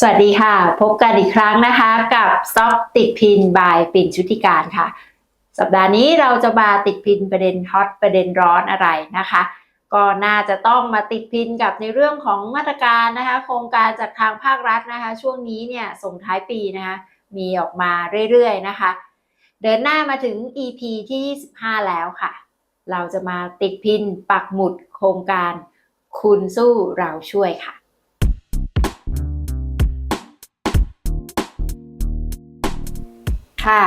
สวัสดีค่ะ พบกันอีกครั้งนะคะกับซอฟติดพินบายปิ่นชุติการค่ะ สัปดาห์นี้เราจะมาติดพินประเด็นฮอตประเด็นร้อนอะไรนะคะ ก็น่าจะต้องมาติดพินกับในเรื่องของมาตรการนะคะ โครงการจากทางภาครัฐนะคะ ช่วงนี้เนี่ยส่งท้ายปีนะคะมีออกมาเรื่อยๆนะคะ เดินหน้ามาถึง EP ที่ 25 แล้วค่ะ เราจะมาติดพินปักหมุดโครงการคุณสู้เราช่วยค่ะ ค่ะ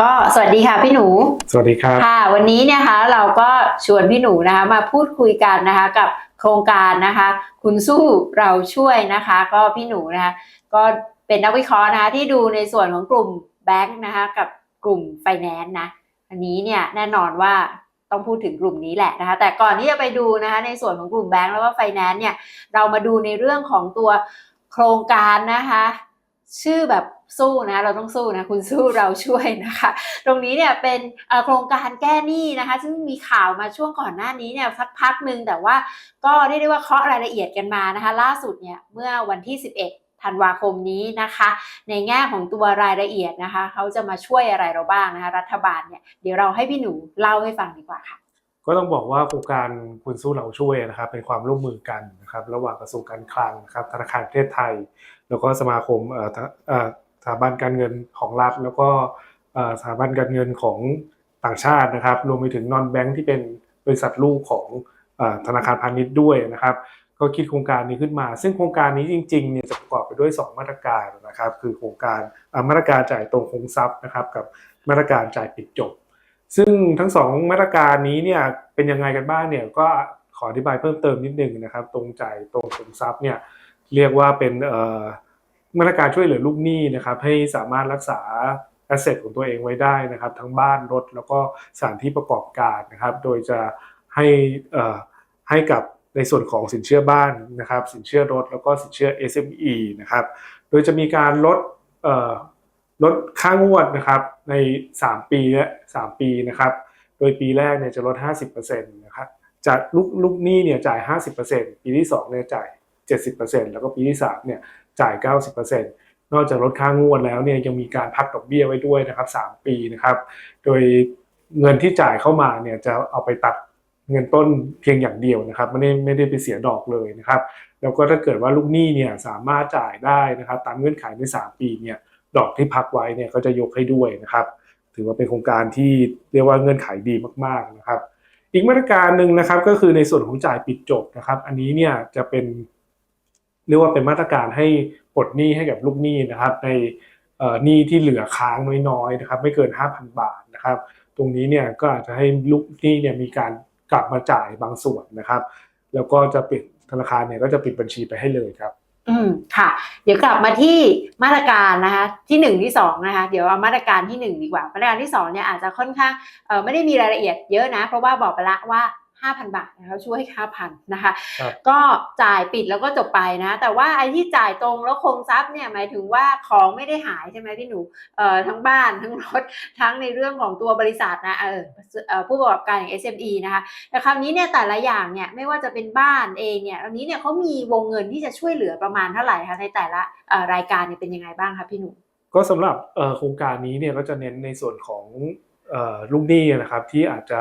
ก็สวัสดีค่ะพี่หนู สวัสดีครับค่ะ วันนี้เนี่ยคะเราก็ชวนพี่หนูนะคะมาพูดคุยกันนะคะกับโครงการนะคะ คุณสู้เราช่วยนะคะ ก็พี่หนูนะคะก็เป็นนักวิเคราะห์นะคะที่ดูในส่วนของกลุ่มแบงค์นะคะกับกลุ่มไฟแนนซ์นะอันนี้เนี่ยแน่นอนว่าต้องพูดถึงกลุ่มนี้แหละนะคะแต่ก่อนที่จะไปดูนะคะในส่วนของกลุ่มแบงค์แล้วก็ไฟแนนซ์เนี่ยเรามาดูในเรื่องของตัวโครงการนะคะ ชื่อแบบ สู้นะเราต้องสู้นะคุณสู้เราช่วยนะคะ ตรงนี้เนี่ยเป็นโครงการแก้หนี้นะคะ ซึ่งมีข่าวมาช่วงก่อนหน้านี้เนี่ยสักพักหนึ่งแต่ว่าก็เรียกได้ว่าเคาะรายละเอียดกันมานะคะ ล่าสุดเนี่ยเมื่อวันที่ 11ธันวาคมนี้นะคะ ในแง่ของตัวรายละเอียดนะคะ เขาจะมาช่วยอะไรเราบ้างนะคะ รัฐบาลเนี่ยเดี๋ยวเราให้พี่หนูเล่าให้ฟังดีกว่าค่ะ ก็ต้องบอกว่าโครงการคุณสู้เราช่วยนะครับ เป็นความร่วมมือกันนะครับ ระหว่างกระทรวงการคลังนะครับธนาคารประเทศไทย แล้วก็สมาคม สถาบันการเงินของรัฐ แล้วก็สถาบันการเงินของต่างชาตินะครับ รวมไปถึงนอนแบงค์ที่เป็นบริษัทลูกของอธนาคารพาณิชย์ด้วยนะครับ ก็คิดโครงการนี้ขึ้นมา ซึ่งโครงการนี้จริงๆเนี่ยจะประกอบไปด้วย 2 มาตรการนะครับ คือโครงการมาตรการจ่ายตรงคงทรัพย์นะครับ กับมาตรการจ่ายปิดจบ ซึ่งทั้งสองมาตรการนี้เนี่ยเป็นยังไงกันบ้างเนี่ยก็ขออธิบายเพิ่มเติมนิดนึงนะครับ ตรงจ่ายตรงสินทรัพย์เนี่ยเรียกว่าเป็นเอ่อ มาตรการช่วยเหลือลูกหนี้นะครับให้สามารถรักษาแอสเซทของตัวเองไว้ได้นะครับ ทั้งบ้านรถแล้วก็สถานที่ประกอบการนะครับ โดยจะให้ให้กับในส่วนของสินเชื่อบ้านนะครับ สินเชื่อรถแล้วก็สินเชื่อ SME นะครับ โดยจะมีการลดลดค่างวดนะครับใน 3 ปีและ3ปีนะครับ โดยปีแรกเนี่ยจะลด 50%นะครับจากลูกลูกหนี้เนี่ยจ่าย 50%ปีที่2เนี่ยจ่าย 70%แล้วก็ปีที่3เนี่ย จ่าย 90%นอกจากลดค่างวดแล้วเนี่ยยังมีการพักดอกเบี้ยไว้ด้วยนะครับ 3 ปีนะครับ โดยเงินที่จ่ายเข้ามาเนี่ยจะเอาไปตัดเงินต้นเพียงอย่างเดียวนะครับ ไม่ได้ไม่ได้ไปเสียดอกเลยนะครับ แล้วก็ถ้าเกิดว่าลูกหนี้เนี่ยสามารถจ่ายได้นะครับ ตามเงื่อนไขใน 3 ปีเนี่ยดอกที่พักไว้เนี่ยก็จะยกให้ด้วยนะครับ ถือว่าเป็นโครงการที่เรียกว่าเงื่อนไขดีมากๆนะครับ อีกมาตรการหนึ่งนะครับก็คือในส่วนของจ่ายปิดจบนะครับ อันนี้เนี่ยจะเป็น เรียกว่าเป็นมาตรการให้ปลดหนี้ให้กับลูกหนี้นะครับในหนี้ที่เหลือค้างน้อยๆนะครับไม่เกิน 5,000 บาทนะครับ ตรงนี้เนี่ยก็อาจจะให้ลูกหนี้เนี่ยมีการกลับมาจ่ายบางส่วนนะครับ แล้วก็จะปิดธนาคารเนี่ยก็จะปิดบัญชีไปให้เลยครับอืมค่ะ เดี๋ยวกลับมาที่มาตรการนะคะที่หนึ่งที่สองนะคะเดี๋ยวเอามาตรการที่หนึ่งดีกว่ามาตรการที่สองเนี่ยอาจจะค่อนข้างเออไม่ได้มีรายละเอียดเยอะนะ เพราะว่าบอกไปละว่า 5,000 บาทนะคะช่วย5,000นะคะครับก็จ่ายปิดแล้วก็จบไปนะ แต่ว่าไอ้ที่จ่ายตรงแล้วคงทรัพย์เนี่ยหมายถึงว่าของไม่ได้หายใช่ไหมพี่หนูเอ่อทั้งบ้านทั้งรถทั้งในเรื่องของตัวบริษัทนะเออเอ่อผู้ประกอบการอย่าง SME นะคะแต่คราวนี้เนี่ยแต่ละอย่างเนี่ยไม่ว่าจะเป็นบ้านเองเนี่ยอันนี้เนี่ยเขามีวงเงินที่จะช่วยเหลือประมาณเท่าไหร่คะในแต่ละเอ่อรายการเนี่ยเป็นยังไงบ้างคะพี่หนูก็สำหรับเอ่อโครงการนี้เนี่ยก็จะเน้นในส่วนของเอ่อลูกหนี้นะครับที่อาจจะ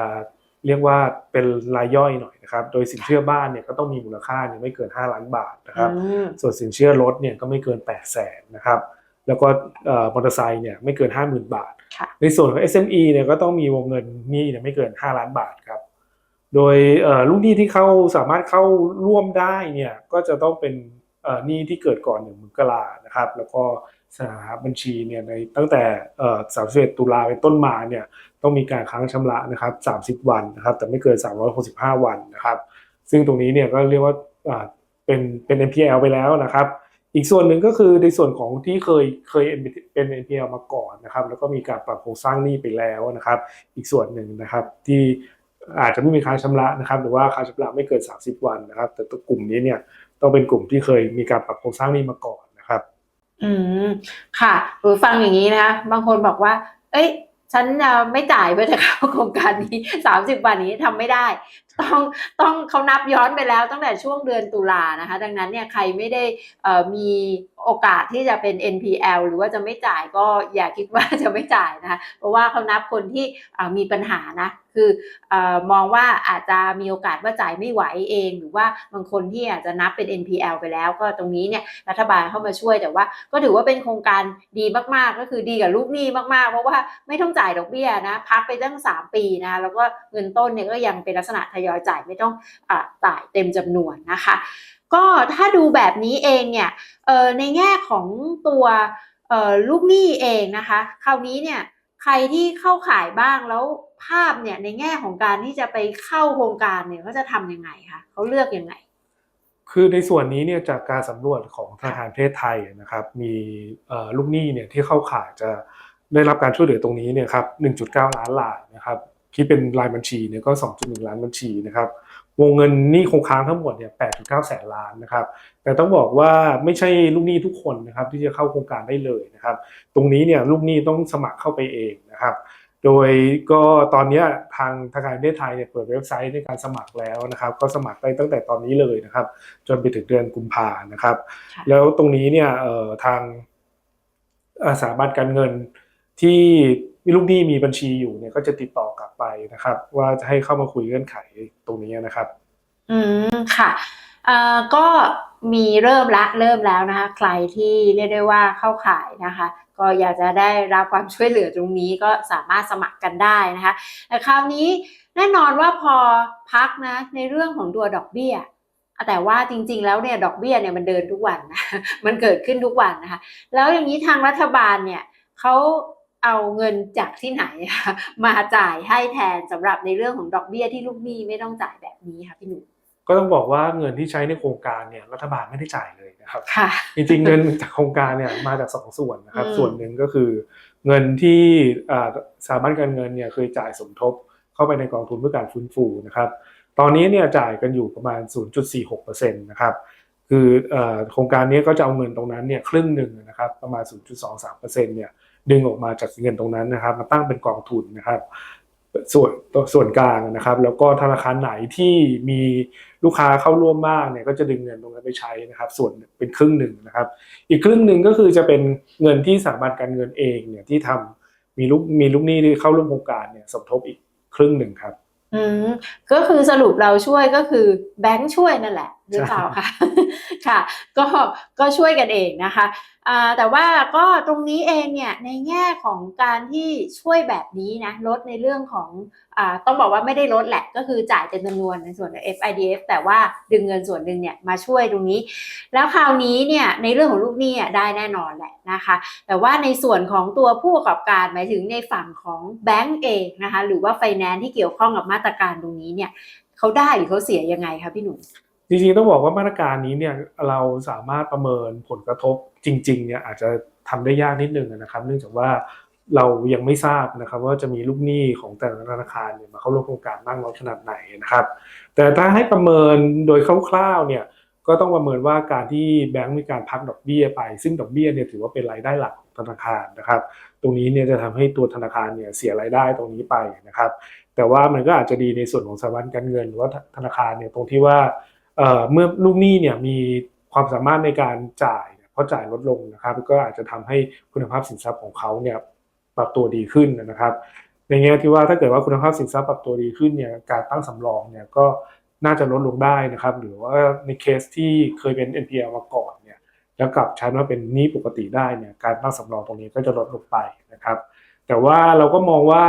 เรียกว่าเป็นรายย่อยหน่อยนะครับ โดยสินเชื่อบ้านเนี่ยก็ต้องมีมูลค่าเนี่ยไม่เกิน 5 ล้านบาทนะครับอืมส่วนสินเชื่อรถเนี่ยก็ไม่เกิน 8 0 0แสนนะครับ แล้วก็เอ่อมอเตอร์ไซค์เนี่ยไม่เกิน 50,000 บาทค่ะในส่วนของ SME เนี่ยก็ต้องมีวงเงินหนี้เนี่ยไม่เกิน 5 ล้านบาทครับ โดยเอ่อลูกหนี้ที่เข้าสามารถเข้าร่วมได้เนี่ยก็จะต้องเป็นเอ่อหนี้ที่เกิดก่อนหนึ่งมกรานะครับ แล้วก็ สถานะบัญชีเนี่ยในตั้งแต่เอ่อ31ตุลาเป็นต้นมาเนี่ยต้องมีการค้างชำระนะครับ30 วันนะครับแต่ไม่เกิน 365 วันนะครับ ซึ่งตรงนี้เนี่ยก็เรียกว่าอ่าเป็นเป็น NPL ไปแล้วนะครับ อีกส่วนหนึ่งก็คือในส่วนของที่เคยเคยเป็น NPL มาก่อนนะครับ แล้วก็มีการปรับโครงสร้างหนี้ไปแล้วนะครับ อีกส่วนหนึ่งนะครับที่อาจจะไม่มีค้างชำระนะครับ หรือว่าค้างชำระไม่เกิน 30 วันนะครับ แต่ตัวกลุ่มนี้เนี่ยต้องเป็นกลุ่มที่เคยมีการปรับโครงสร้างหนี้มาก่อน อืมค่ะหรือฟังอย่างนี้นะคะบางคนบอกว่า เอ้ย ฉันจะไม่จ่ายเพื่อจะเข้าโครงการนี้สามสิบวันนี้ทำไม่ได้ต้องต้องเขานับย้อนไปแล้วตั้งแต่ช่วงเดือนตุลานะคะ ดังนั้นเนี่ยใครไม่ได้อ่อมีโอกาสที่จะเป็น NPL หรือว่าจะไม่จ่ายก็อย่าคิดว่าจะไม่จ่ายนะคะเพราะว่าเขานับคนที่มีปัญหานะคือออมองว่าอาจจะมีโอกาสว่าจ่ายไม่ไหวเอง หรือว่าบางคนที่อาจจะนับเป็น NPL ไปแล้ว ก็ตรงนี้เนี่ยรัฐบาลเข้ามาช่วยแต่ว่า ก็ถือว่าเป็นโครงการดีมากๆ ก็คือดีกับลูกหนี้มากๆ เพราะว่าไม่ต้องจ่ายดอกเบี้ยนะพักไปตั้ง 3 ปีนะแล้วก็เงินต้นเนี่ยก็ยังเป็นลักษณะทยอยจ่ายไม่ต้องอจ่ายเต็มจำนวนนะคะ ก็ถ้าดูแบบนี้เองเนี่ยในแง่ของตัวลูกหนี้เองนะคะ คราวนี้เนี่ยใครที่เข้าขายบ้างแล้วภาพเนี่ยในแง่ของการที่จะไปเข้าโครงการเนี่ยเขาจะทำยังไงคะเขาเลือกยังไง คือในส่วนนี้เนี่ยจากการสำรวจของธนาคารประเทศไทยนะครับ มีลูกหนี้เนี่ยที่เข้าข่ายจะได้รับการช่วยเหลือตรงนี้เนี่ยครับ 1.9 ล้านรายนะครับ คิดเป็นรายบัญชีเนี่ยก็ 2.1 ล้านบัญชีนะครับวงเงินหนี้คงค้างทั้งหมดเนี่ย8.9 แสนล้านนะครับ แต่ต้องบอกว่าไม่ใช่ลูกหนี้ทุกคนนะครับที่จะเข้าโครงการได้เลยนะครับ ตรงนี้เนี่ยลูกหนี้ต้องสมัครเข้าไปเองนะครับ โดยก็ตอนเนี้ยทางธนาคารประเทศไทยเนี่ยเปิดเว็บไซต์ในการสมัครแล้วนะครับ ก็สมัครได้ตั้งแต่ตอนนี้เลยนะครับ จนไปถึงเดือนกุมภานะครับค่ะแล้วตรงนี้เนี่ยเอ่อทางเอ่อสถาบันการเงินที่ มีลูกหนี้มีบัญชีอยู่เนี่ยก็จะติดต่อกลับไปนะครับ ว่าจะให้เข้ามาคุยเงื่อนไขตรงนี้นะครับ อืมค่ะเอ่อก็มีเริ่มละเริ่มแล้วนะคะ ใครที่เรียกได้ว่าเข้าข่ายนะคะ ก็อยากจะได้รับความช่วยเหลือตรงนี้ก็สามารถสมัครกันได้นะคะแต่คราวนี้แน่นอนว่าพอพักนะในเรื่องของตัวดอกเบี้ยแต่ว่าจริงๆ แล้วเนี่ยดอกเบี้ยเนี่ยมันเดินทุกวันนะมันเกิดขึ้นทุกวันนะคะ แล้วอย่างนี้ทางรัฐบาลเนี่ยเขา เอาเงินจากที่ไหนอะมาจ่ายให้แทนสำหรับในเรื่องของดอกเบี้ยที่ลูกหนี้ไม่ต้องจ่ายแบบนี้ค่ะพี่หนุ่มก็ต้องบอกว่าเงินที่ใช้ในโครงการเนี่ยรัฐบาลไม่ได้จ่ายเลยนะครับค่ะจริงๆเงินจากโครงการเนี่ยมาจากสองส่วนนะครับอืมส่วนหนึ่งก็คือ เงินที่อ่าสถาบันการเงินเนี่ยเคยจ่ายสมทบเข้าไปในกองทุนเพื่อการฟื้นฟูนะครับ ตอนนี้เนี่ยจ่ายกันอยู่ประมาณ 0.46%นะครับคือเอ่อโครงการนี้ก็จะเอาเงินตรงนั้นเนี่ยครึ่งหนึ่งนะครับประมาณ 0.23%เนี่ย ดึงออกมาจากเงินตรงนั้นนะครับ มาตั้งเป็นกองทุนนะครับ ส่วนส่วนกลางนะครับ แล้วก็ธนาคารไหนที่มีลูกค้าเข้าร่วมมากเนี่ยก็จะดึงเงินตรงนั้นไปใช้นะครับ ส่วนเป็นครึ่งหนึ่งนะครับ อีกครึ่งหนึ่งก็คือจะเป็นเงินที่สถาบันการเงินเองเนี่ยที่ทำมีลูกมีลูกหนี้ที่เข้าร่วมโครงการเนี่ยสมทบอีกครึ่งหนึ่งครับอืมก็คือสรุปเราช่วยก็คือแบงค์ช่วยนั่นแหละหรือเปล่าคะ ค่ะ ก็ก็ช่วยกันเองนะคะแต่ว่าก็ตรงนี้เองเนี่ยในแง่ของการที่ช่วยแบบนี้นะลดในเรื่องของอต้องบอกว่าไม่ได้ลดแหละก็คือจ่ายเต็มจำนวนในส่วนของ FIDF แต่ว่าดึงเงินส่วนหนึ่งเนี่ยมาช่วยตรงนี้ แล้วคราวนี้เนี่ยในเรื่องของลูกหนี้ได้แน่นอนแหละนะคะ แต่ว่าในส่วนของตัวผู้ประกอบการหมายถึงในฝั่งของแบงก์เองนะคะหรือว่าไฟแนนซ์ที่เกี่ยวข้องกับมาตรการตรงนี้เนี่ยเขาได้หรือเขาเสียยังไงคะพี่หนุ่ม จริงๆต้องบอกว่ามาตรการนี้เนี่ยเราสามารถประเมินผลกระทบจริงๆเนี่ยอาจจะทำได้ยากนิดนึงนะครับ เนื่องจากว่าเรายังไม่ทราบนะครับว่าจะมีลูกหนี้ของแต่ละธนาคารเนี่ยมาเข้าร่วมโครงการบ้างน้อยขนาดไหนนะครับ แต่ถ้าให้ประเมินโดยคร่าวๆเนี่ยก็ต้องประเมินว่าการที่แบงก์มีการพักดอกเบี้ยไป ซึ่งดอกเบี้ยเนี่ยถือว่าเป็นรายได้หลักของธนาคารนะครับ ตรงนี้เนี่ยจะทำให้ตัวธนาคารเนี่ยเสียรายได้ตรงนี้ไปนะครับ แต่ว่ามันก็อาจจะดีในส่วนของสถาบันการเงินหรือว่าธนาคารเนี่ยตรงที่ว่า เมื่อลูกหนี้เนี่ยมีความสามารถในการจ่ายเนี่ยเพราะจ่ายลดลงนะครับ ก็อาจจะทำให้คุณภาพสินทรัพย์ของเขาเนี่ยปรับตัวดีขึ้นนะครับ ในแง่ที่ว่าถ้าเกิดว่าคุณภาพสินทรัพย์ปรับตัวดีขึ้นเนี่ยการตั้งสำรองเนี่ยก็น่าจะลดลงได้นะครับ หรือว่าในเคสที่เคยเป็น NPL มาก่อนเนี่ยแล้วกลับใช้มาเป็นหนี้ปกติได้เนี่ยการตั้งสำรองตรงนี้ก็จะลดลงไปนะครับ แต่ว่าเราก็มองว่า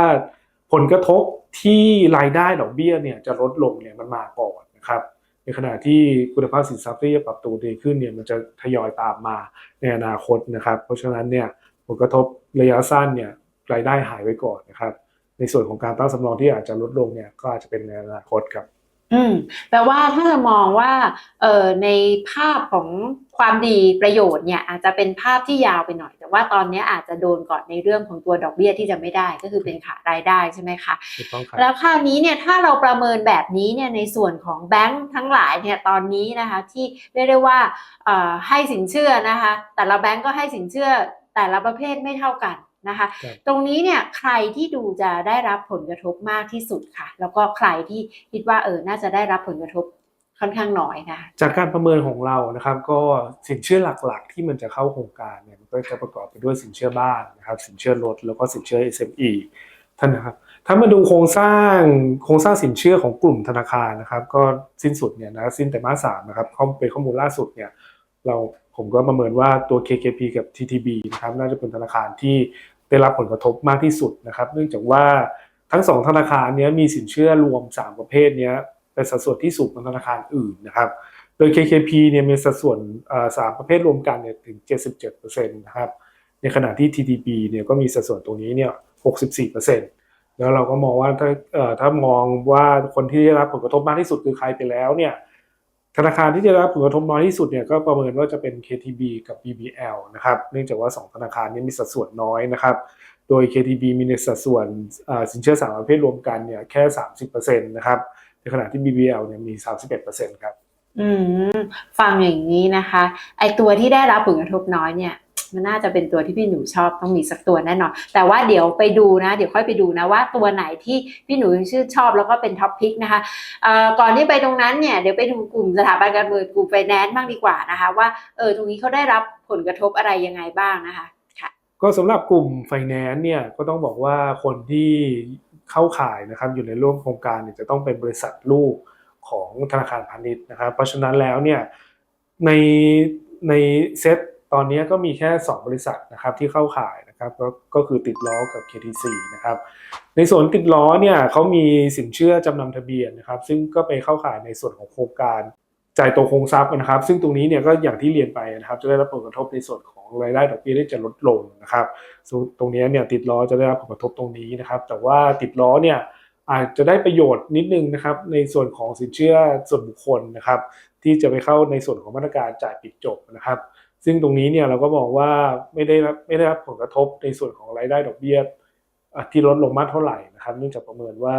ผลกระทบที่รายได้ดอกเบี้ยเนี่ยจะลดลงเนี่ยมันมาก่อนนะครับ ในขณะที่คุณภาพสินทรัพย์ที่จะปรับตัวดีขึ้นเนี่ยมันจะทยอยตามมาในอนาคตนะครับ เพราะฉะนั้นเนี่ยผลกระทบระยะสั้นเนี่ยรายได้หายไว้ก่อนนะครับ ในส่วนของการตั้งสำรองที่อาจจะลดลงเนี่ยก็อาจจะเป็นในอนาคตครับ อืมแปลว่าถ้าจะมองว่าเอ่อในภาพของความดีประโยชน์เนี่ยอาจจะเป็นภาพที่ยาวไปหน่อย แต่ว่าตอนนี้อาจจะโดนก่อนในเรื่องของตัวดอกเบี้ยที่จะไม่ได้ก็คือเป็นขารายได้ใช่ไหมคะถูกต้องครับแล้วคราวนี้เนี่ยถ้าเราประเมินแบบนี้เนี่ยในส่วนของแบงค์ทั้งหลายเนี่ยตอนนี้นะคะที่เรียกได้ว่าเอ่อให้สินเชื่อนะคะแต่ละแบงค์ก็ให้สินเชื่อแต่ละประเภทไม่เท่ากัน นะคะครับตรงนี้เนี่ยใครที่ดูจะได้รับผลกระทบมากที่สุดค่ะ แล้วก็ใครที่คิดว่าเออน่าจะได้รับผลกระทบค่อนข้างน้อยนะคะจากการประเมินของเรานะครับ ก็สินเชื่อหลักๆ ที่มันจะเข้าโครงการเนี่ยมันก็จะประกอบไปด้วยสินเชื่อบ้านนะครับ สินเชื่อรถแล้วก็สินเชื่อ SME ท่านนะครับถ้ามาดูโครงสร้างโครงสร้างสินเชื่อของกลุ่มธนาคารนะครับ ก็สิ้นสุดเนี่ยนะสิ้นแต่มาสสามนะครับข้อเป็นข้อมูลล่าสุดเนี่ยเราผมก็ประเมินว่าตัว KKP กับ TTB นะครับน่าจะเป็นธนาคารที่ ได้รับผลกระทบมากที่สุดนะครับ เนื่องจากว่าทั้งสองธนาคารนี้มีสินเชื่อรวม 3 ประเภทนี้เป็นสัดส่วนที่สูงกว่าธนาคารอื่นนะครับ โดย KKP เนี่ยมีสัดส่วนสามประเภทรวมกันเนี่ยถึง 77%นะครับ ในขณะที่ TTB เนี่ยก็มีสัดส่วนตรงนี้เนี่ย 64%แล้วเราก็มองว่าถ้าถ้ามองว่าคนที่ได้รับผลกระทบมากที่สุดคือใครไปแล้วเนี่ย ธนาคารที่จะได้รับผลกระทบน้อยที่สุดเนี่ยก็ประเมินว่าจะเป็น KTB กับ BBL นะครับ เนื่องจากว่า 2 ธนาคารนี้มีสัดส่วนน้อยนะครับ โดย KTB มีในสัดส่วนสินเชื่อสามประเภทรวมกันเนี่ยแค่ 30%นะครับ ในขณะที่ BBL เนี่ยมี 31%ครับ อืม ฟังอย่างนี้นะคะ ไอตัวที่ได้รับผลกระทบน้อยเนี่ย มันน่าจะเป็นตัวที่พี่หนูชอบต้องมีสักตัวแน่นอน แต่ว่าเดี๋ยวไปดูนะ เดี๋ยวค่อยไปดูนะว่าตัวไหนที่พี่หนูชื่นชอบแล้วก็เป็นท็อปพิกนะคะก่อนที่ไปตรงนั้นเนี่ยเดี๋ยวไปดูกลุ่มสถาบันการเงินกลุ่มไฟแนนซ์บ้างดีกว่านะคะ ว่าเออตรงนี้เขาได้รับผลกระทบอะไรยังไงบ้างนะคะค่ะก็สำหรับกลุ่มไฟแนนซ์เนี่ยก็ต้องบอกว่าคนที่เข้าข่ายนะครับอยู่ในร่วมโครงการเนี่ยจะต้องเป็นบริษัทลูกของธนาคารพาณิชย์นะครับเพราะฉะนั้นแล้วเนี่ยในในเซต ตอนนี้ก็มีแค่ 2 บริษัทนะครับที่เข้าข่ายนะครับก็ก็คือติดล้อกับ KTC นะครับในส่วนติดล้อเนี่ยเขามีสินเชื่อจำนำทะเบียนนะครับซึ่งก็ไปเข้าข่ายในส่วนของโครงการจ่ายตัวโครงทรัพย์นะครับ ซึ่งตรงนี้เนี่ยก็อย่างที่เรียนไปนะครับ จะได้รับผลกระทบในส่วนของรายได้ดอกเบี้ยที่จะลดลงนะครับซึ่งตรงนี้เนี่ยติดล้อจะได้รับผลกระทบตรงนี้นะครับ แต่ว่าติดล้อเนี่ยอาจจะได้ประโยชน์นิดนึงนะครับ ในส่วนของสินเชื่อส่วนบุคคลนะครับ ที่จะไปเข้าในส่วนของมาตรการจ่ายปิดจบนะครับ ซึ่งตรงนี้เนี่ยเราก็บอกว่าไม่ได้รับไม่ได้รับผลกระทบในส่วนของรายได้ดอกเบี้ยที่ลดลงมากเท่าไหร่นะครับเนื่องจากประเมินว่า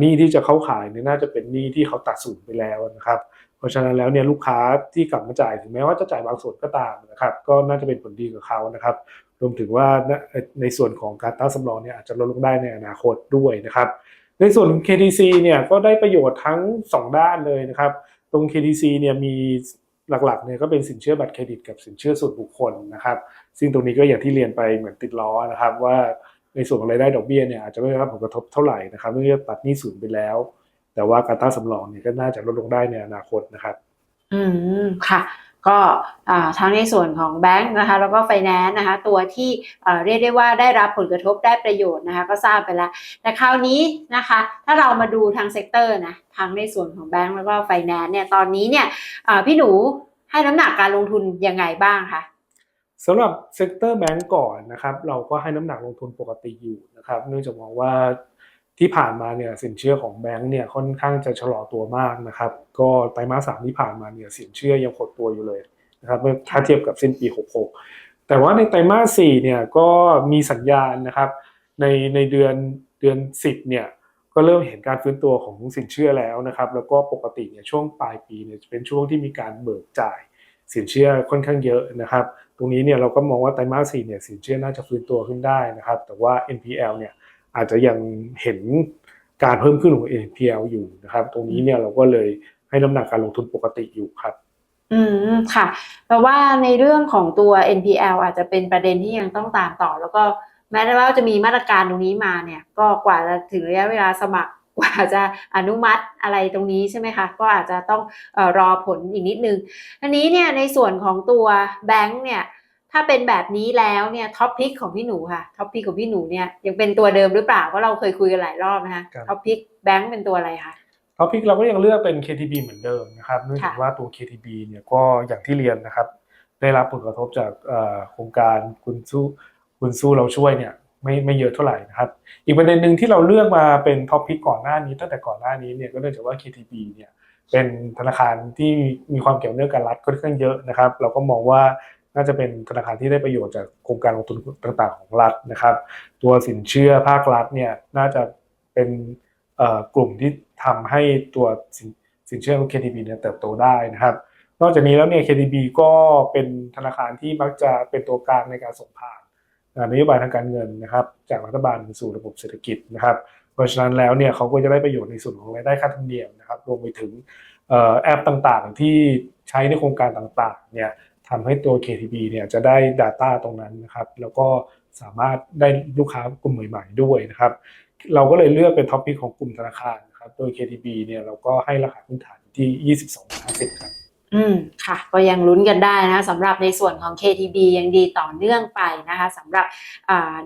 หนี้ที่จะเข้าขายเนี่ยน่าจะเป็นหนี้ที่เขาตัดสูญไปแล้วนะครับ เพราะฉะนั้นแล้วเนี่ยลูกค้าที่กลับมาจ่ายถึงแม้ว่าจะจ่ายบางส่วนก็ตามนะครับ ก็น่าจะเป็นผลดีกับเขานะครับรวมถึงว่าในส่วนของการตั้งสำรองเนี่ยอาจจะลดลงได้ในอนาคตด้วยนะครับ ในส่วนของ KTC เนี่ยก็ได้ประโยชน์ทั้ง 2 ด้านเลยนะครับ ตรง KTC เนี่ยมี หลักๆเนี่ยก็เป็นสินเชื่อบัตรเครดิตกับสินเชื่อส่วนบุคคลนะครับ ซึ่งตรงนี้ก็อย่างที่เรียนไปเหมือนติดล้อนะครับ ว่าในส่วนของรายได้ดอกเบี้ยเนี่ยอาจจะไม่ได้รับผลกระทบเท่าไหร่นะครับเมื่อตัดหนี้ศูนย์ไปแล้ว แต่ว่าการตั้งสำรองเนี่ยก็น่าจะลดลงได้ในอนาคตนะครับ อืมค่ะ ก็อ่าทั้งในส่วนของแบงค์นะคะแล้วก็ไฟแนนซ์นะคะตัวที่เรียกได้ว่าได้รับผลกระทบได้ประโยชน์นะคะก็ทราบไปแล้ว แต่คราวนี้นะคะถ้าเรามาดูทางเซกเตอร์นะทั้งในส่วนของแบงค์แล้วก็ไฟแนนซ์เนี่ยตอนนี้เนี่ยพี่หนูให้น้ำหนักการลงทุนยังไงบ้างคะสำหรับเซกเตอร์แบงก์ก่อนนะครับเราก็ให้น้ำหนักลงทุนปกติอยู่นะครับเนื่องจากมองว่า ที่ผ่านมาเนี่ยสินเชื่อของแบงก์เนี่ยค่อนข้างจะชะลอตัวมากนะครับ ก็ไตรมาสสามที่ผ่านมาเนี่ยสินเชื่อยังหดตัวอยู่เลยนะครับเมื่อถ้าเทียบกับสิ้นปี 66 แต่ว่าในไตรมาสสี่เนี่ยก็มีสัญญาณนะครับ ในในเดือนเดือน 10เนี่ยก็เริ่มเห็นการฟื้นตัวของสินเชื่อแล้วนะครับ แล้วก็ปกติเนี่ยช่วงปลายปีเนี่ยเป็นช่วงที่มีการเบิกจ่ายสินเชื่อค่อนข้างเยอะนะครับ ตรงนี้เนี่ยเราก็มองว่าไตรมาสสี่เนี่ยสินเชื่อน่าจะฟื้นตัวขึ้นได้นะครับ แต่ว่า NPL เนี่ย อาจจะยังเห็นการเพิ่มขึ้นของ NPL อยู่นะครับ ตรงนี้เนี่ยเราก็เลยให้น้ำหนักการลงทุนปกติอยู่ครับ อืมค่ะแปลว่าในเรื่องของตัว NPL อาจจะเป็นประเด็นที่ยังต้องตามต่อ แล้วก็แม้ว่าจะมีมาตรการตรงนี้มาเนี่ย ก็กว่าจะถึงระยะเวลาสมัครกว่าจะอนุมัติอะไรตรงนี้ใช่ไหมคะ ก็อาจจะต้องเออรอผลอีกนิดนึงอันนี้เนี่ยในส่วนของตัวแบงค์เนี่ย ถ้าเป็นแบบนี้แล้วเนี่ยท็อปพิกของพี่หนูค่ะท็อปพิกของพี่หนูเนี่ยยังเป็นตัวเดิมหรือเปล่าเพราะเราเคยคุยกันหลายรอบนะคะครับท็อปพิกแบงค์เป็นตัวอะไรคะท็อปิกเราก็ยังเลือกเป็น KTB เหมือนเดิมนะครับเนื่องจากค่ะว่าตัว KTB เนี่ยก็อย่างที่เรียนนะครับ ได้รับผลกระทบจากเอ่อโครงการคุณสู้คุณสู้เราช่วยเนี่ยไม่ไม่เยอะเท่าไหร่นะครับ อีกประเด็นหนึ่งที่เราเลือกมาเป็นท็อปพิกก่อนหน้านี้ ตั้งแต่ก่อนหน้านี้เนี่ยก็เนื่องจากว่า KTB เนี่ยเป็นธนาคารที่มีความเกี่ยวเนื่องกับรัฐค่อนข้างเยอะนะครับ เราก็มองว่า น่าจะเป็นธนาคารที่ได้ประโยชน์จากโครงการลงทุนต่างๆของรัฐนะครับ ตัวสินเชื่อภาครัฐเนี่ยน่าจะเป็นกลุ่มที่ทำให้ตัวสินสินเชื่อของ KTB เนี่ยเติบโตได้นะครับ นอกจากนี้แล้วเนี่ย KTB ก็เป็นธนาคารที่มักจะเป็นตัวกลางในการส่งผ่านนโยบายทางการเงินนะครับ จากรัฐบาลสู่ระบบเศรษฐกิจนะครับ เพราะฉะนั้นแล้วเนี่ยเขาก็จะได้ประโยชน์ในส่วนของรายได้ค่าธรรมเนียมนะครับรวมไปถึงออแอปต่างๆ ที่ใช้ในโครงการต่างๆเนี่ย ทำให้ตัว KTB เนี่ยจะได้ Data ตรงนั้นนะครับแล้วก็สามารถได้ลูกค้ากลุ่มใหม่ๆด้วยนะครับเราก็เลยเลือกเป็นท็อปพิกของกลุ่มธนาคารนะครับโดย KTB เนี่ยเราก็ให้ราคาพื้นฐานอยู่ที่ 22.50ครับอืมค่ะก็ยังลุ้นกันได้นะสำหรับในส่วนของ KTB ยังดีต่อเนื่องไปนะคะสำหรับ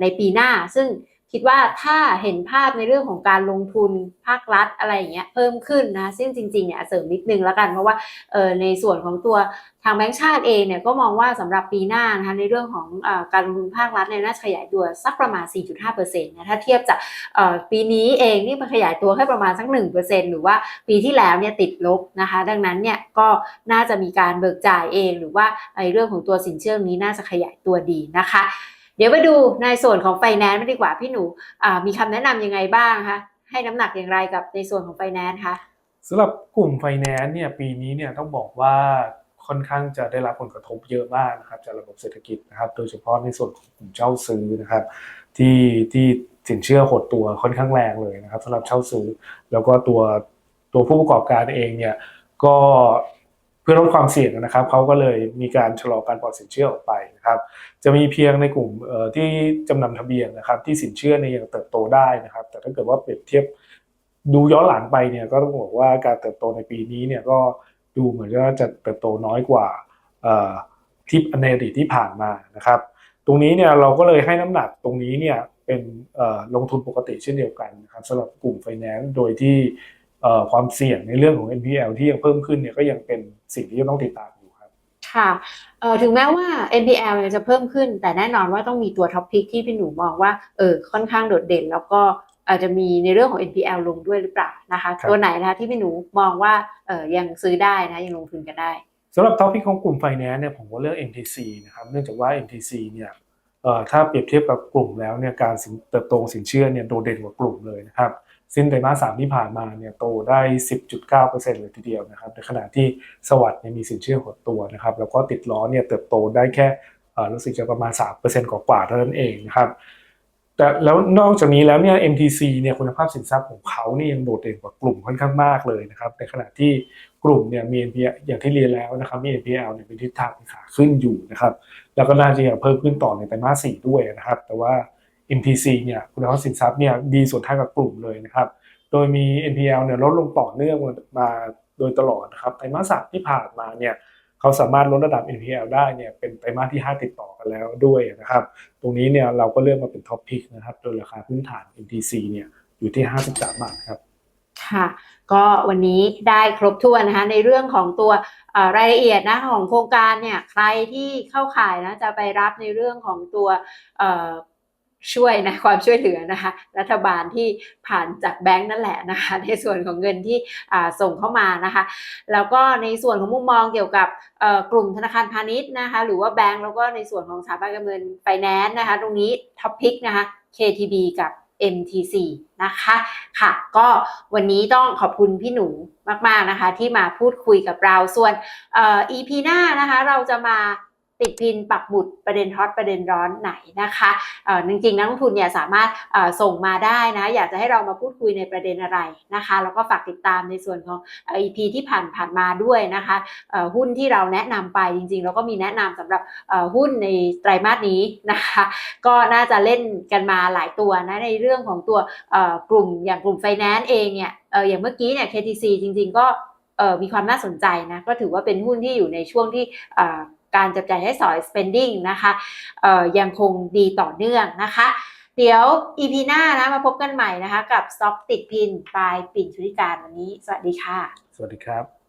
ในปีหน้าซึ่ง คิดว่าถ้าเห็นภาพในเรื่องของการลงทุนภาครัฐอะไรอย่างเงี้ยเพิ่มขึ้นนะซึ่งจริงๆเนี่ยเสริมนิดนึงแล้วกันเพราะว่าเออในส่วนของตัวทางแบงก์ชาติเองเนี่ยก็มองว่าสำหรับปีหน้านะคะในเรื่องของอการลงทุนภาครัฐเนี่ยน่าจะขยายตัวสักประมาณ 4.5%นะถ้าเทียบจากปีนี้เองนี่มันขยายตัวแค่ประมาณสัก 1%หรือว่าปีที่แล้วเนี่ยติดลบนะคะ ดังนั้นเนี่ยก็น่าจะมีการเบิกจ่ายเอง หรือว่าในเรื่องของตัวสินเชื่อนี้น่าจะขยายตัวดีนะคะ ดี๋ยวไปดูในส่วนของไฟแนนซ์ดีกว่าพี่หนูมีคำแนะนำยังไงบ้างคะให้น้ำหนักอย่างไรกับในส่วนของไฟแนนซ์คะสำหรับกลุ่มไฟแนนซ์เนี่ยปีนี้เนี่ยต้องบอกว่าค่อนข้างจะได้รับผลกระทบเยอะมากนะครับจากระบบเศรษฐกิจนะครับโดยเฉพาะในส่วนของกลุ่มเช่าซื้อนะครับ ที่ที่สินเชื่อหดตัวค่อนข้างแรงเลยนะครับสำหรับเช่าซื้อ แล้วก็ตัวตัวผู้ประกอบการเองเนี่ยก็ พื่อลดความเสี่ยงนะครับเขาก็เลยมีการชะลอการปล่อยสินเชื่อออกไปนะครับ จะมีเพียงในกลุ่มที่จำนำทะเบียนนะครับ ที่สินเชื่อเนี่ยยังเติบโตได้นะครับ แต่ถ้าเกิดว่าเปรียบเทียบดูย้อนหลังไปเนี่ยก็ต้องบอกว่าการเติบโตในปีนี้เนี่ยก็ดูเหมือนว่าจะเติบโตน้อยกว่าเอ่อที่ในอดีตที่ผ่านมานะครับ ตรงนี้เนี่ยเราก็เลยให้น้ำหนักตรงนี้เนี่ยเป็นลงทุนปกติเช่นเดียวกันนะครับสำหรับกลุ่มไฟแนนซ์โดยที่ ความเสี่ยงในเรื่องของ NPL ที่ยังเพิ่มขึ้นเนี่ยก็ยังเป็นสิ่งที่ต้องติดตามอยู่ครับค่ะเอ่อถึงแม้ว่า NPL เนี่ยจะเพิ่มขึ้น แต่แน่นอนว่าต้องมีตัวท็อปพิกที่พี่หนูมองว่าเออค่อนข้างโดดเด่น แล้วก็อาจจะมีในเรื่องของ NPL ลงด้วยหรือเปล่านะคะครับตัวไหนนะคะที่พี่หนูมองว่าเออยังซื้อได้นะยังลงทุนกันได้สำหรับท็อปิกของกลุ่มไฟแนนซ์เนี่ยผมก็เลือก MTC นะครับเนื่องจากว่า MTC เนี่ยเอ่อถ้าเปรียบเทียบกับกลุ่มแล้วเนี่ยการสินเติบโตของสินเชื่อเนี่ยโดดเด่นกว่ากลุ่มเลยนะครับ สิ้นไตรมาสสามที่ผ่านมาเนี่ยโตได้ 10.9%เลยทีเดียวนะครับในขณะที่สวัสด์เนี่ยมีสินเชื่อหดตัวนะครับแล้วก็ติดล้อเนี่ยเติบโตได้แค่รู้สึกจะประมาณ 3%กว่าๆเท่านั้นเองนะครับแต่แล้วนอกจากนี้แล้วเนี่ย MTC เนี่ยคุณภาพสินทรัพย์ของเขาเนี่ยยังโดดเด่นกว่ากลุ่มค่อนข้างมากเลยนะครับในขณะที่กลุ่มเนี่ยมี NPL อย่างที่เรียนแล้วนะครับมี NPL เนี่ยเป็นทิศทางขาขึ้นอยู่นะครับแล้วก็น่าจะเพิ่มขึ้นต่อในไตรมาสสี่ด้วยนะครับ แต่ว่า MTC เนี่ยคุณภาพสินทรัพย์เนี่ยดีส่วนทางกับกลุ่มเลยนะครับ โดยมี NPL เนี่ยลดลงต่อเนื่องมาโดยตลอดนะครับไตรมาสสามที่ผ่านมาเนี่ยเขาสามารถลดระดับ NPL ได้เนี่ยเป็นไตรมาสที่ 5 ติดต่อกันแล้วด้วยนะครับ ตรงนี้เนี่ยเราก็เลือกมาเป็นท็อปพิกนะครับโดยราคาพื้นฐาน MTC เนี่ยอยู่ที่ 53 บาทครับค่ะก็วันนี้ได้ครบถ้วนนะคะในเรื่องของตัวรายละเอียดนะของโครงการเนี่ยใครที่เข้าข่ายนะจะไปรับในเรื่องของตัว ช่วยนะความช่วยเหลือนะคะรัฐบาลที่ผ่านจากแบงค์นั่นแหละนะคะในส่วนของเงินที่ส่งเข้ามานะคะแล้วก็ในส่วนของมุมมองเกี่ยวกับกลุ่มธนาคารพาณิชย์นะคะหรือว่าแบงก์แล้วก็ในส่วนของสถาบันการเงินไฟแนนซ์นะคะตรงนี้ท็อปพิกนะคะ KTB กับ MTC นะคะค่ะก็วันนี้ต้องขอบคุณพี่หนูมากๆนะคะที่มาพูดคุยกับเราส่วน EP หน้านะคะเราจะมา ติดพินปักหมุดประเด็นฮอตประเด็นร้อนไหนนะคะจริงๆนักลงทุนเนี่ยสามารถส่งมาได้นะ อยากจะให้เรามาพูดคุยในประเด็นอะไรนะคะ แล้วก็ฝากติดตามในส่วนของอ่อ EP ที่ผ่านผ่านมาด้วยนะคะหุ้นที่เราแนะนำไปจริงๆ เราก็มีแนะนำสำหรับหุ้นในไตรมาสนี้นะคะ ก็น่าจะเล่นกันมาหลายตัวนะในเรื่องของตัวกลุ่มอย่างกลุ่มไฟแนนซ์เองเนี่ยอย่างเมื่อกี้เนี่ย KTC จริง ๆ ก็มีความน่าสนใจนะก็ถือว่าเป็นหุ้นที่อยู่ในช่วงที่ การจับจ่ายใช้สอย spending นะคะยังคงดีต่อเนื่องนะคะเดี๋ยว EP หน้านะมาพบกันใหม่นะคะ กับ Stock ติดพินปลายปิ่นชุติการวันนี้ สวัสดีค่ะ สวัสดีครับ